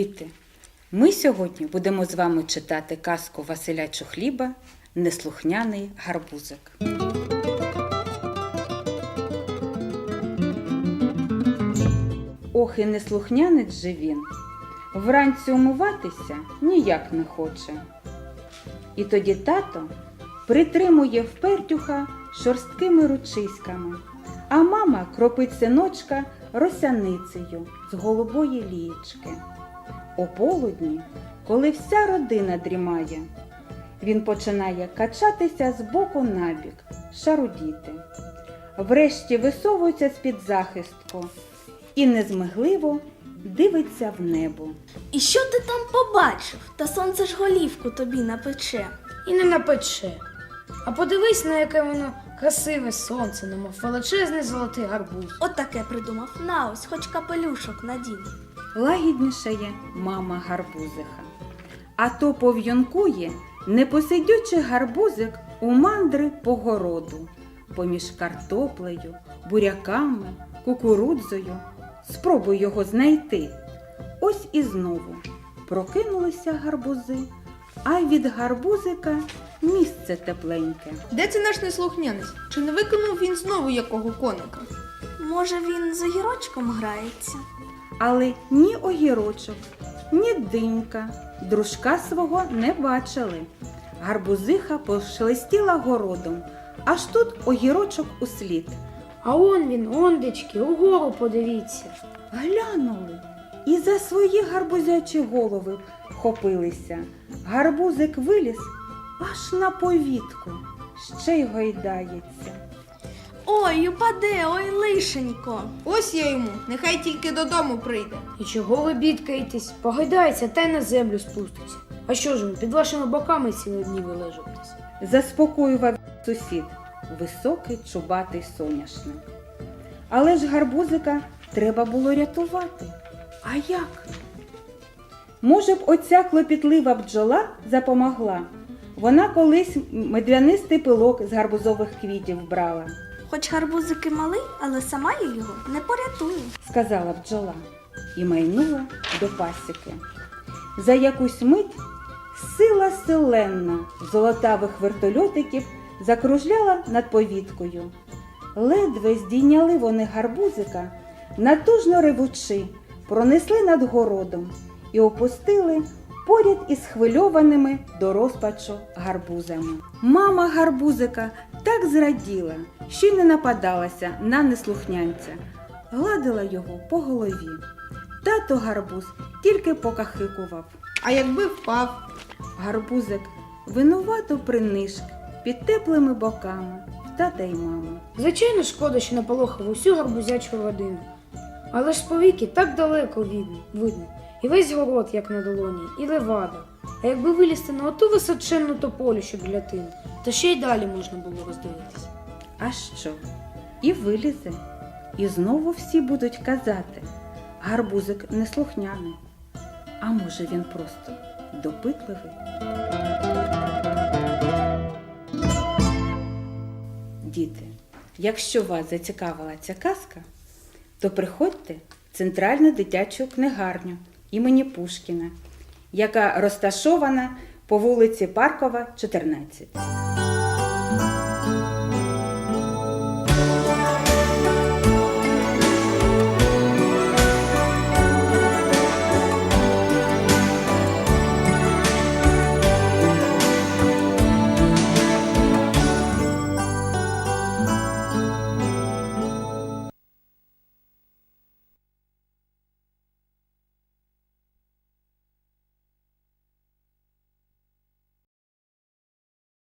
Діти, ми сьогодні будемо з вами читати казку Василя Чухліба Неслухняний гарбузик. Ох, і неслухнянець же він. Вранці умиватися ніяк не хоче. І тоді тато притримує впертюха шорсткими ручиськами, а мама кропить синочка росяницею з голубої лієчки. О полудні, коли вся родина дрімає, він починає качатися з боку на бік, шарудіти. Врешті висовується з-під захистку і незмигливо дивиться в небо. І що ти там побачив? Та сонце ж голівку тобі напече. І не напече. А подивись, на яке воно красиве сонце, немов величезний золотий гарбуз. От таке придумав. На ось, хоч капелюшок надінь. лагіднішає мама гарбузиха. А то пов'юнкує непосидючий гарбузик у мандри по городу, поміж картоплею, буряками, кукурудзою. Спробуй його знайти. Ось і знову прокинулися гарбузи, а від гарбузика місце тепленьке. Де це наш неслухнянець? Чи не виконав він знову якого коника? Може, він з огірочком грається? Але ні огірочок, ні динька дружка свого не бачили. Гарбузиха пошелестіла городом, аж тут огірочок услід. А он він, ондечки, угору подивіться. Глянули і за свої гарбузячі голови вхопилися. Гарбузик виліз аж на повітку, ще й гойдається. Ой, упаде, ой, лишенько. Ось я йому, нехай тільки додому прийде. І чого ви бідкаєтесь? Погайдається та й на землю спуститься. А що ж ви, під вашими боками цілі дні вилежуєтесь? заспокоював сусід, високий чубатий соняшник. Але ж гарбузика треба було рятувати. А як? Може б, оця клопітлива бджола запомогла. Вона колись медвянистий пилок з гарбузових квітів брала, Хоч гарбузик і малий, але сама я його не порятую. сказала бджола і майнула до пасіки. За якусь мить сила селенна золотавих вертольотиків закружляла над повіткою. Ледве здійняли вони гарбузика, натужно ревучи, пронесли над городом і опустили поряд із хвильованими до розпачу гарбузами. Мама гарбузика так зраділа, що й не нападалася на неслухнянця, гладила його по голові. Тато гарбуз тільки покахикував. А якби впав, Гарбузик винувато принишк під теплими боками тата й мами. Звичайно, шкода, що наполохав усю гарбузячу родину. Але ж повіки так далеко видно. І весь город, як на долоні, і левада. А якби вилізти на оту височенну тополю, що біля тину, то ще й далі можна було роздивитись. А що? І вилізе. І знову всі будуть казати, гарбузик неслухняний. А може він просто допитливий? Діти, якщо вас зацікавила ця казка, то приходьте в Центральну дитячу книгарню імені Пушкіна, яка розташована по вулиці Паркова, 14.